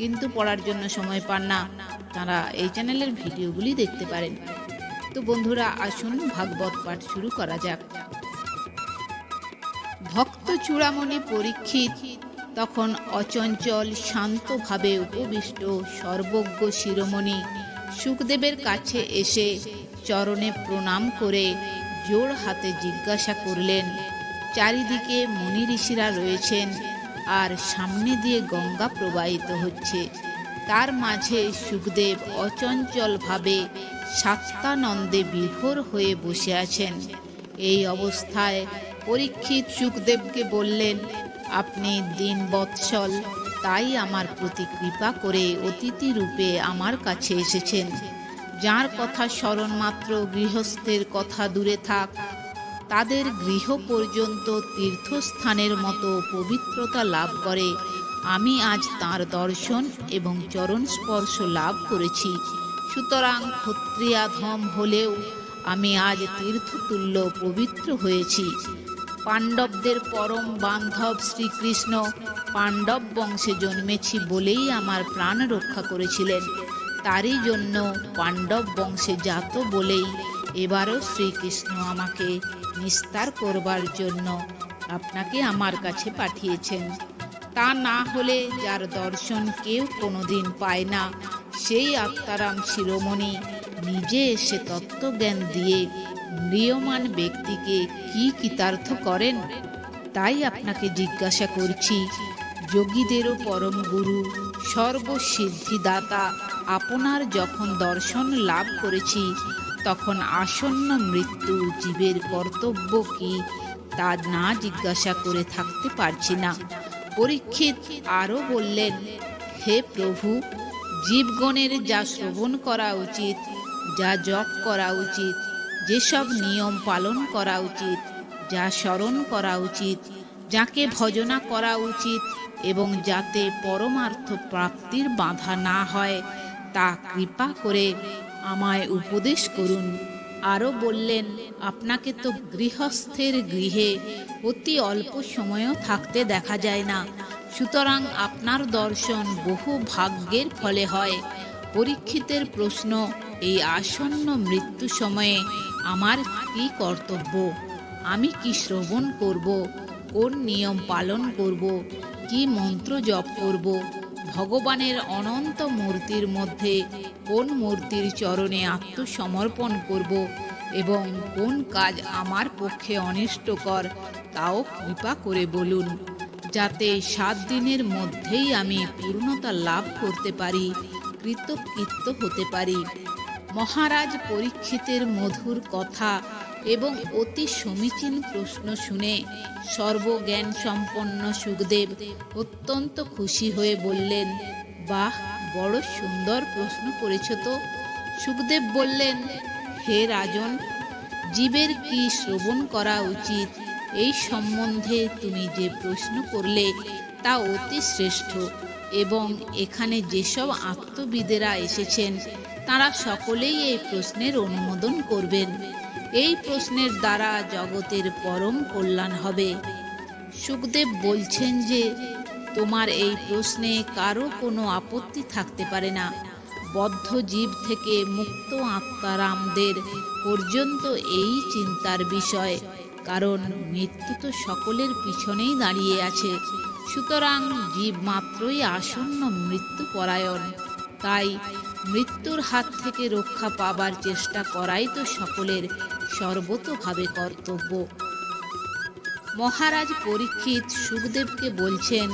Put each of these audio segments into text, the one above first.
কিন্তু পড়ার জন্য সময় পান না। তারা এই চ্যানেলের ভিডিওগুলি দেখতে পারেন। তো বন্ধুরা, আসুন ভাগবত পাঠ শুরু করা যাক। ভক্ত চূড়ামণি পরীক্ষিত, তখন অচঞ্চল শান্তভাবে উপবিষ্ট সর্বজ্ঞ শিরোমণি সুখদেবের কাছে এসে চরণে প্রণাম করে জোর হাতে জিজ্ঞাসা করলেন, চারিদিকে মুনি ঋষিরা রয়েছেন আর সামনে দিয়ে গঙ্গা প্রবাহিত হচ্ছে। তার মাঝে সুখদেব অচঞ্চলভাবে সাত্তানন্দে বিভোর হয়ে বসে আছেন। এই অবস্থায় পরীক্ষিত সুখদেবকে বললেন, আপনি দিন বৎসল, তাই আমার প্রতি কৃপা করে অতিথি রূপে আমার কাছে এসেছেন। যার কথা স্মরণ মাত্র গৃহস্থের কথা দূরে থাক তাদের গৃহ পর্যন্ত তীর্থস্থানের মতো পবিত্রতা লাভ করে। আমি আজ তার দর্শন এবং চরণ স্পর্শ লাভ করেছি। সুতরাং ক্ষত্রিয়াধম হলেও আমি আজ তীর্থতুল্য পবিত্র হয়েছি। পাণ্ডবদের পরম বান্ধব শ্রীকৃষ্ণ পাণ্ডব বংশে জন্মেছি বলেই আমার প্রাণ রক্ষা করেছিলেন। তারই জন্য পাণ্ডব বংশে জাত বলেই এবারও শ্রীকৃষ্ণ আমাকে নিস্তার করবার জন্য আপনাকে আমার কাছে পাঠিয়েছেন। তা না হলে যার দর্শন কেউ কোনোদিন পায় না, সেই আত্মারাম শিরোমণি নিজে এসে তত্ত্বজ্ঞান দিয়ে ম্রিয়মান ব্যক্তিকে কি কৃতার্থ করেন? তাই আপনাকে জিজ্ঞাসা করছি, যোগীদেরও পরম গুরু, সর্বসিদ্ধিদাতা, আপনার যখন দর্শন লাভ করেছি তখন আসন্ন মৃত্যু জীবের কর্তব্য কি তা না জিজ্ঞাসা করে থাকতে পারছি না। পরীক্ষিত আরও বললেন, হে প্রভু, জীবগণের যা শ্রবণ করা উচিত, যা জপ করা উচিত, যেসব নিয়ম পালন করা উচিত, যা স্মরণ করা উচিত, যাকে ভজনা করা উচিত এবং যাতে পরমার্থ প্রাপ্তির বাধা না হয়, তা কৃপা করে আমায় উপদেশ করুন। আরও বললেন, আপনাকে তো গৃহস্থের গৃহে অতি অল্প সময়ও থাকতে দেখা যায় না। সুতরাং আপনার দর্শন বহু ভাগ্যের ফলে হয়। পরীক্ষিতের প্রশ্ন, এই আসন্ন মৃত্যু সময়ে আমার কি কর্তব্য? আমি কি শ্রবণ করব? কোন নিয়ম পালন করব? কি মন্ত্র জপ করব? ভগবানের অনন্ত মূর্তির মধ্যে কোন মূর্তির চরণে আত্মসমর্পণ করব এবং কোন কাজ আমার পক্ষে অনিষ্টকর, তাও কৃপা করে বলুন, যাতে সাত দিনের মধ্যেই আমি পূর্ণতা লাভ করতে পারি, কৃতকৃত্য হতে পারি। মহারাজ পরীক্ষিতের মধুর কথা এবং অতি সমীচীন প্রশ্ন শুনে সর্বজ্ঞান সম্পন্ন সুখদেব অত্যন্ত খুশি হয়ে বললেন, বাহ, বড় সুন্দর প্রশ্ন করেছ তো। সুখদেব বললেন, হে রাজন, জীবের কি শ্রবণ করা উচিত? এই সম্বন্ধে তুমি যে প্রশ্ন করলে তা অতি শ্রেষ্ঠ এবং এখানে যেসব আত্মবিদেরা এসেছেন, তারা সকলেই এই প্রশ্নের অনুমোদন করবেন। এই প্রশ্নের দ্বারা জগতের পরম কল্যাণ হবে। সুখদেব বলছেন যে, তোমার এই প্রশ্নে কারও কোনো আপত্তি থাকতে পারে না। বদ্ধ জীব থেকে মুক্ত আত্মারামদের পর্যন্ত এই চিন্তার বিষয়, কারণ মৃত্যু তো সকলের পিছনেই দাঁড়িয়ে আছে। সুতরাং জীব মাত্রই আসন্ন মৃত্যু পরায়ণ তাই মৃত্যুর হাত থেকে রক্ষা পাবার চেষ্টা করাই তো সকলের সর্বতোভাবে কর্তব্য। মহারাজ পরীক্ষিত সুখদেবকে বলছেন,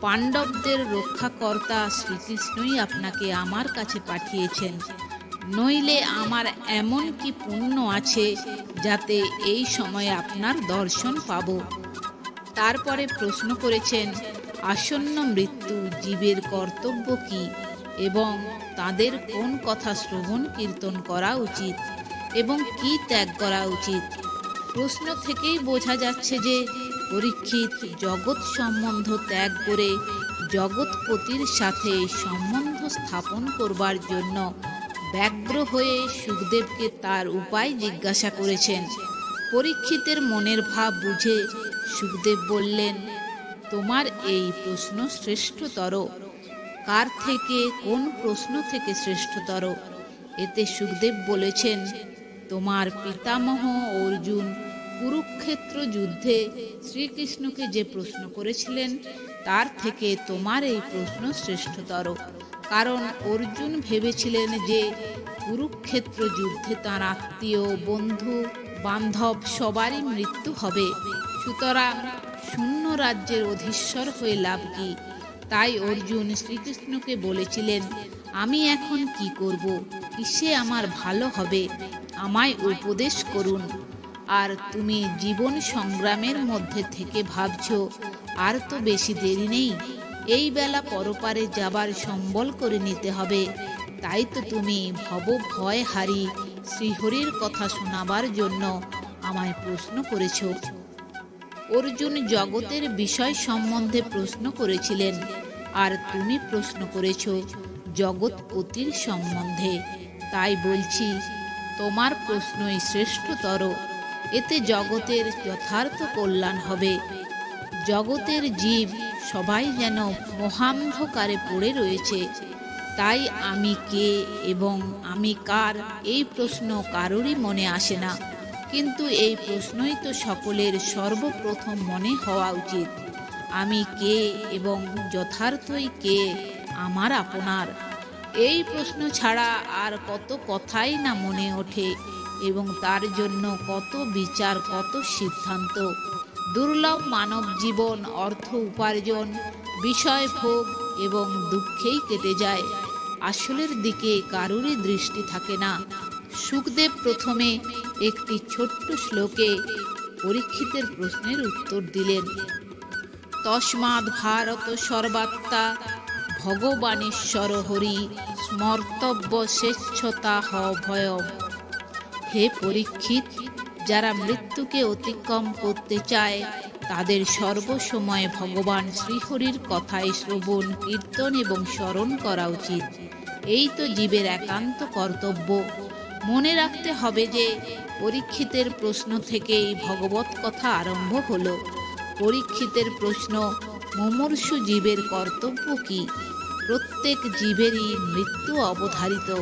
পাণ্ডবদের রক্ষাকর্তা শ্রীকৃষ্ণই আপনাকে আমার কাছে পাঠিয়েছেন। নইলে আমার এমন কি পুণ্য আছে যাতে এই সময়ে আপনার দর্শন পাব? তারপরে প্রশ্ন করেছেন, আসন্ন মৃত্যু জীবের কর্তব্য কি? এবং তাদের কোন কথা শ্রবণ কীর্তন করা উচিত এবং কি ত্যাগ করা উচিত? প্রশ্ন থেকেই বোঝা যাচ্ছে যে পরীক্ষিত জগৎ সম্বন্ধ ত্যাগ করে জগৎপতির সাথে সম্বন্ধ স্থাপন করবার জন্য ব্যগ্র হয়ে সুখদেবকে তার উপায় জিজ্ঞাসা করেছেন। পরীক্ষিতের মনের ভাব বুঝে সুখদেব বললেন, তোমার এই প্রশ্ন শ্রেষ্ঠতর। কার থেকে, কোন প্রশ্ন থেকে শ্রেষ্ঠতর? এতে সুখদেব বলেছেন, তোমার পিতামহ অর্জুন কুরুক্ষেত্র যুদ্ধে শ্রীকৃষ্ণকে যে প্রশ্ন করেছিলেন, তার থেকে তোমার এই প্রশ্ন শ্রেষ্ঠতর। কারণ অর্জুন ভেবেছিলেন যে কুরুক্ষেত্র যুদ্ধে তার আত্মীয়, বন্ধু, বান্ধব সবারই মৃত্যু হবে। সুতরাং শূন্য রাজ্যের অধীশ্বর হয়ে লাভ কি? তাই অর্জুন শ্রীকৃষ্ণকে বলেছিলেন, আমি এখন কি করব? কিসে আমার ভালো হবে? আমায় উপদেশ করুন। আর তুমি জীবন সংগ্রামের মধ্যে থেকে ভাবছ, আর তো বেশি দেরি নেই। এই বেলা পরপারে যাবার সম্বল করে নিতে হবে। তাই তো তুমি ভব ভয় হারি শ্রীহরির কথা শোনাবার জন্য আমায় প্রশ্ন করেছ। অর্জুন জগতের বিষয় সম্বন্ধে প্রশ্ন করেছিলেন আর তুমি প্রশ্ন করেছ জগৎপতির সম্বন্ধে। তাই বলছি, তোমার প্রশ্নই শ্রেষ্ঠতর। এতে জগতের যথার্থ কল্যাণ হবে। জগতের জীব সবাই যেন মহান্ধকারে পড়ে রয়েছে। তাই আমি কে এবং আমি কার এই প্রশ্ন কারোরই মনে আসে না। কিন্তু এই প্রশ্নই তো সকলের সর্বপ্রথম মনে হওয়া উচিত। আমি কে এবং যথার্থই কে আমার আপনার? এই প্রশ্ন ছাড়া আর কত কথাই না মনে ওঠে এবং তার জন্য কত বিচার, কত সিদ্ধান্ত। দুর্লভ মানব জীবন, অর্থ উপার্জন, বিষয় ভোগ এবং দুঃখেই কেটে যায়। আসলের দিকে কারুরই দৃষ্টি থাকে না। সুখদেব প্রথমে একটি ছোট্ট শ্লোকে পরীক্ষিতের প্রশ্নের উত্তর দিলেন তস্মাৎ ভারত সর্বাত্মা। ভগবানেশ্বর হরি, স্মর্তব্য স্বেচ্ছতা হ ভয় হে পরীক্ষিত, যারা মৃত্যুকে অতিক্রম করতে চায়, তাদের সর্বসময় ভগবান শ্রীহরির কথায় শ্রবণ, কীর্তন এবং স্মরণ করা উচিত। এই তো জীবের একান্ত কর্তব্য। মনে রাখতে হবে যে, পরীক্ষিতের প্রশ্ন থেকেই ভগবত কথা আরম্ভ হলো। পরীক্ষিতের প্রশ্ন, মুমূর্ষু জীবের কর্তব্য কি? প্রত্যেক জীবেরই মৃত্যু অবধারিত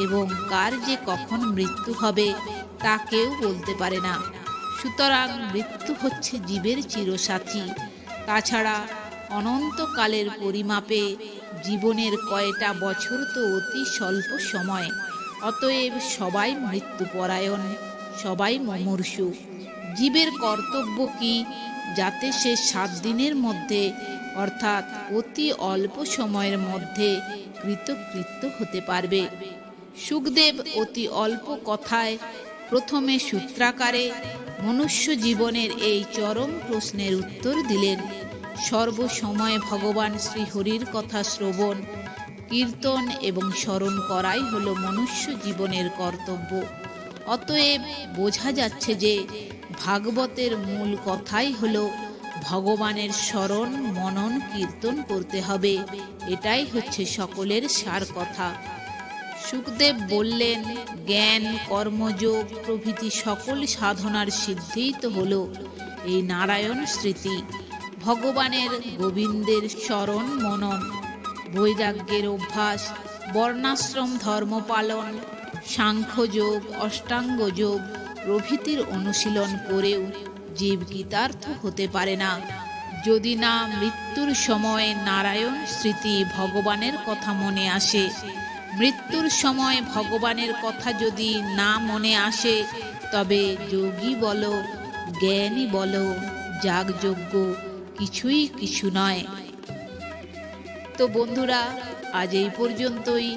এবং কার যে কখন মৃত্যু হবে, তা কেউ বলতে পারে না। সুতরাং মৃত্যু হচ্ছে জীবের চিরসাথী। তাছাড়া অনন্তকালের পরিমাপে জীবনের কয়টা বছর তো অতি স্বল্প সময়। অতএব সবাই মৃত্যুপরায়ণ, সবাই মুমূর্ষু। জীবের কর্তব্য কি? যাতে সে সাত দিনের মধ্যে, অর্থাৎ অতি অল্প সময়ের মধ্যে কৃতকৃত্য হতে পারবে। সুখদেব অতি অল্প কথায় প্রথমে সূত্রাকারে মনুষ্য জীবনের এই চরম প্রশ্নের উত্তর দিলেন, সর্বসময় ভগবান শ্রীহরির কথা শ্রবণ, কীর্তন এবং স্মরণ করাই হলো মনুষ্য জীবনের কর্তব্য। অতএব বোঝা যাচ্ছে যে ভাগবতের মূল কথাই হলো ভগবানের স্মরণ মনন, কীর্তন করতে হবে। এটাই হচ্ছে সকলের সার কথা। সুখদেব বললেন, জ্ঞান কর্মযোগ প্রভৃতি সকল সাধনার সিদ্ধিই তো হল। এই নারায়ণ স্মৃতি, ভগবানের গোবিন্দের স্মরণ মনন, বৈরাগ্যের অভ্যাস, বর্ণাশ্রম ধর্ম পালন সাংখ্যযোগ, অষ্টাঙ্গযোগ প্রভৃতির অনুশীলন করেও জীব গীতার্থ হতে পারে না। যদি না মৃত্যুর সময় নারায়ণ স্মৃতি ভগবানের কথা মনে আসে, মৃত্যুর সময় ভগবানের কথা যদি না মনে আসে, তবে যোগী বলো, জ্ঞানী বলো, যাগযজ্ঞ কিছুই কিছু নয়। তো বন্ধুরা, আজ এই পর্যন্তই।